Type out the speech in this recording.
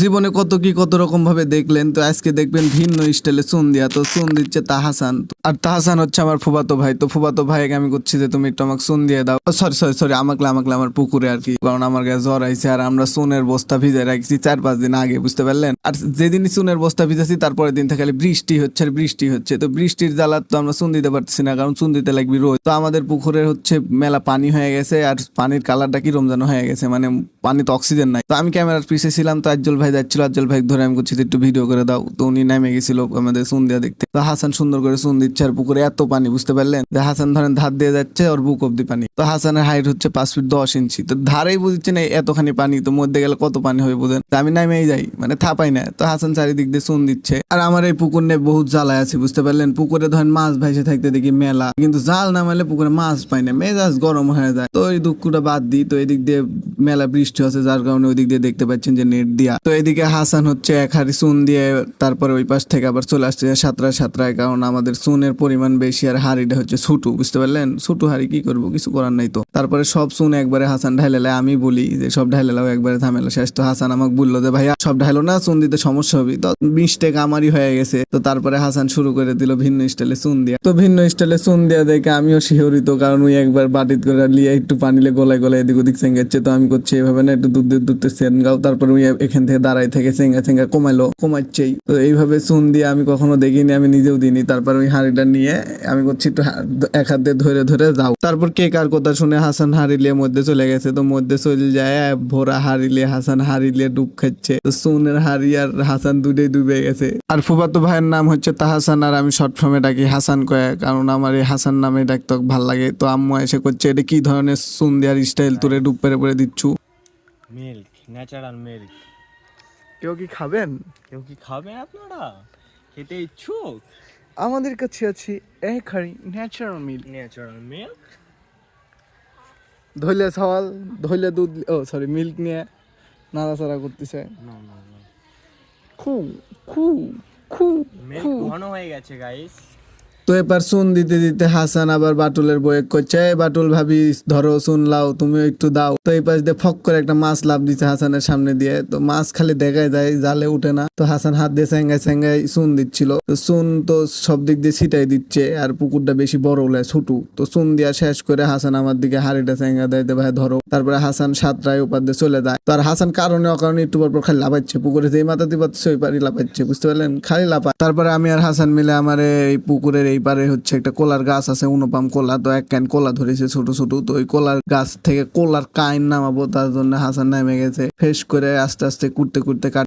জীবনে কত কি কত রকম ভাবে দেখলেন, তো আজকে দেখবেন ভিন্ন স্টাইলে চুন দিয়া তো চুন দিচ্ছে তাহাসান। আর তাহাসান হচ্ছে আমার ফুবাতো ভাই, তো ফুবাতো ভাইকে আমি করছি যে তুমি একটু আমাকে চুন দিয়ে দাও সরি সরি সরি আমাকলে আমাকলে, আমার পুকুরে আর কি, কারণ আমার গায়ে জ্বর আইছে আর আমরা চুনের বস্তা ভিজে রাখছি চার পাঁচ দিন আগে, বুঝতে পারলেন? আর যেদিনই চুনের বস্তা ভিজেছি, তারপরের দিন থেকে বৃষ্টি হচ্ছে আর বৃষ্টি হচ্ছে। তো বৃষ্টির জ্বালা তো আমরা চুন দিতে পারছি না, কারণ চুন দিতে লাগবে রোজ। তো আমাদের পুকুরে হচ্ছে মেলা পানি হয়ে গেছে, আর পানির কালারটা কি রমজানো হয়ে গেছে মানে পানি তো অক্সিজেন নাই। তো আমি ক্যামেরার পিছিয়ে ছিলাম, তো আজ্জল ভাই যাচ্ছিল, আজ্জল ভাই ধরে আমি করছি একটু ভিডিও করে দাও। তো উনি নেমে গেছিল আমাদের চুন দিয়া দেখতে। তো হাসান সুন্দর করে সুন দিচ্ছে আর পুকুরে এত পানি, বুঝতে পারলেন? যে হাসান ধরেন ধার দিয়ে যাচ্ছে, ওর বুক অব্দি পানি। তো হাসানের হাইট হচ্ছে পাঁচ ফিট দশ ইঞ্চি। তো ধারেই বুঝছে না এতখানি পানি, তো মধ্যে গেলে কত পানি হবে বুঝেন? তো আমি নামেই যাই মানে থাপাই না। তো হাসান চারিদিক দিয়ে চুন দিচ্ছে। আর আমার এই পুকুর নিয়ে বহুত জ্বালায় আছে, বুঝতে পারলেন? পুকুরে ধরেন মাছ ভাইসে থাকতে দেখি মেলা। কিন্তু জাল নামালে পুকুরে মাছ পাই না, মেজাজ গরম হয়ে যায়। তো এই দুঃখটা বাদ দিই। তো এদিক দিয়ে মেলা বৃষ্টি আছে যার কারণে ওই দিক দিয়ে দেখতে পাচ্ছেন যে নেট দিয়া। তো এদিকে হাসান হচ্ছে এক হাড়ি চুন দিয়ে তারপরে ওই পাশ থেকে আবার চলে আসছে সাতরায় সাতরায়, কারণ আমাদের চুনের পরিমাণ বেশি আর হাড়িটা হচ্ছে ছোটু, বুঝতে পারলেন? ছোটু হাড়ি কি করব? কিছু করার নাই তো। তারপরে সব চুন একবারে হাসান ঢাইলে আমি বলি যে সব ঢাইলেও একবারে ঝামেলা শেষ। তো হাসান আমাকে বলল যে, ভাইয়া, সব ঢাইলো না? চুন দিতে সমস্যা হবে? তো মিস্টেক আমারই হয়ে গেছে। তো তারপরে হাসান শুরু করে দিল ভিন্ন স্টাইলে চুন দিয়া। তো ভিন্ন স্টাইলে চুন দিয়া দেখে আমিও শিহরিত, কারণ ওই একবার বাটিত করে লিয়ে একটু পানিলে গলায় গলায় এদিক ওদিক চেঙ্গাচ্ছে তো আমি করছি এভাবে না, একটু দুধ দুধ সেন গাও, তারপরে ওই এখান থেকে দাঁড়াই থেকে চেঙ্গা চেঙ্গা কমাইলো, কমাচ্ছেই। তো এইভাবে চুন দিয়ে আমি কখনো দেখিনি, আমি নিজেও দিইনি। তারপর ওই হাঁড়িটা নিয়ে আমি করছি একটু এক হাত দিয়ে ধরে ধরে যাও। তারপর কে কার কথা শুনে হাসান হারিলে মধ্যে চলে গেছে। তো মধ্যে চলে যায়, ভোরা হারিলে হাসান হারিলে ডুব খাচ্ছে। তো সুনের হারি আর হাসান দুটোই ডুবে গেছে। আর ফুফাতো ভাইয়ের নাম হচ্ছে তাহাসান, আর আমি শর্ট ফর্মে ডাকি হাসান কয়ে কারণ আমার এই হাসান নামে ডাকতে ভালো লাগে। তো আম্মু এসে করছে, এটা কি ধরনের সুন দেওয়ার স্টাইল তোরে ডুব পেরে, পরে দিচ্ছু? মিল্ক ন্যাচারাল মিল্ক কেউ কি খাবেন? কেউ কি খাবেন আপনারা? খেতে ইচ্ছুক? আমাদের কাছে আছে এক হাড়ি ন্যাচারাল মিল ন্যাচারাল মিল্ক ধইলে সওয়াল ধইলে দুধ ও সরি মিল্ক নিয়ে নাড়াচাড়া করতেছে। না না না খু খু খু ঘন হয়ে গেছে গাইস তো এবার শুন দিতে দিতে হাসান আবার বাটুলের বয়ে করছে, "এই বাটুল ভাবি, ধরো শুন লাও, তুমিও একটু দাও। তো এই পাশ দিয়ে ফক করে একটা মাছ লাভ দিচ্ছে হাসানের সামনে দিয়ে। তো মাছ খালি দেখায় যায়, জালে উঠে না। তো হাসান হাত দিয়ে স্যাঙ্গায় স্যাঙ্গায় সুন দিচ্ছিল। তো সুন তো সব দিক দিয়ে ছিটাই দিচ্ছে, আর পুকুরটা বেশি বড় হলে ছুটু। তো সুন দিয়া শেষ করে হাসান আমার দিকে হাড়িটা স্যাঙ্গা দেয় ভাই, ধরো। তারপরে হাসান সাতটায় উপার দিয়ে চলে যায়। তো আর হাসান কারণে অকারণে একটু পর খালি লাফাচ্ছে। পুকুরে যেই মাথা দিপাচ্ছে ওই পারি লাফাচ্ছে, বুঝতে পারলেন? খালি লাফা তারপরে আমি আর হাসান মিলে আমার এই পুকুরের এই পারে হচ্ছে একটা কোলার গাছ আছে, অনুপাম কোলা, তো এক কাইন কোলা ধরেছে ছোট ছোট, তো ওই কোলার গাছ থেকে কোলার কাইন নামাবো, তার জন্য হাসান নেমে গেছে। ফেস করে আস্তে আস্তে কুটতে কুটতে কাট